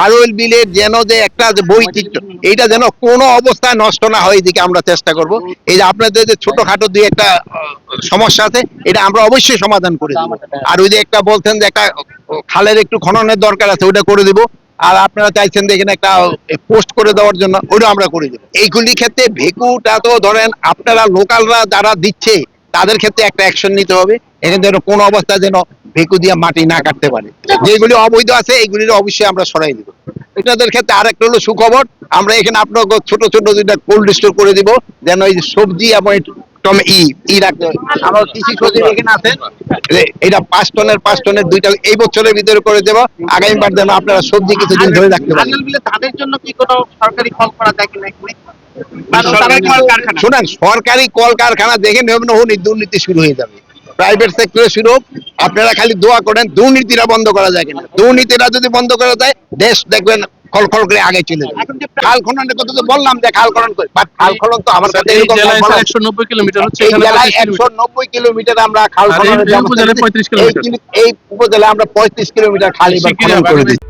খারোল বিলের যেন যে একটা যে বৈচিত্র্য এইটা যেন কোনো অবস্থায় নষ্ট না হয় এদিকে আমরা চেষ্টা করব। এই যে আপনাদের যে ছোটখাটো দুই একটা সমস্যা আছে এটা আমরা অবশ্যই সমাধান করে দেবো। আর ওই যে একটা বলছেন যে একটা খালের একটু খননের দরকার আছে ওটা করে দিব। আর আপনারা চাইছেন যে এখানে একটা পোস্ট করে দেওয়ার জন্য ওইটা আমরা করে দেবো। এইগুলি ক্ষেত্রে ভেকুটা তো ধরেন আপনারা লোকালরা যারা দিচ্ছে তাদের ক্ষেত্রে একটা অ্যাকশন নিতে হবে। এখানে যেন কোনো অবস্থায় যেন ভেকু দিয়ে মাটি না কাটতে পারে। যেগুলি অবৈধ আছে এইগুলির অবশ্যই আমরা সরাই দিব। এটাদের ক্ষেত্রে আরেকটা হলো সুখবর আমরা এখানে আপনাকে ছোট ছোট দুইটা কোল্ড স্টোর করে দিব যেন এই সবজি এবং টমে ই ই রাখতে আমার কৃষি সচিব এখানে আছেন এটা পাঁচ টনের পাঁচ টনের দুইটা এই বছরের ভিতরে করে দেবো আগামীবার যেন আপনারা সবজি কিছুদিন ধরে রাখতে পারেন। আঙ্গেল তাদের জন্য কি কোনো সরকারি করা যায় কিনা কারখানা। শুনেন সরকারি কল কারখানা দেখে দুর্নীতি শুরু হয়ে যাবে। প্রাইভেট সেক্টরে শুরু হোক আপনারা খালি দোয়া করেন দুর্নীতিটা বন্ধ করা যায় কিনা। দুর্নীতিটা যদি বন্ধ করা যায় দেশ দেখবেন করে আগে চলে যাবে। এখন খাল খননের কথা তো বললাম যে খাল খনন করে বাট খাল খনন তো আমার কাছে এরকম একশো নব্বই কিলোমিটার হচ্ছে জেলায় একশো নব্বই কিলোমিটার আমরা খাল খনন এই- উপজেলায় নিয়েছি। 35 কিলোমিটার। এই- এই আমরা পঁয়ত্রিশ কিলোমিটার খালি খনন করে দিচ্ছি।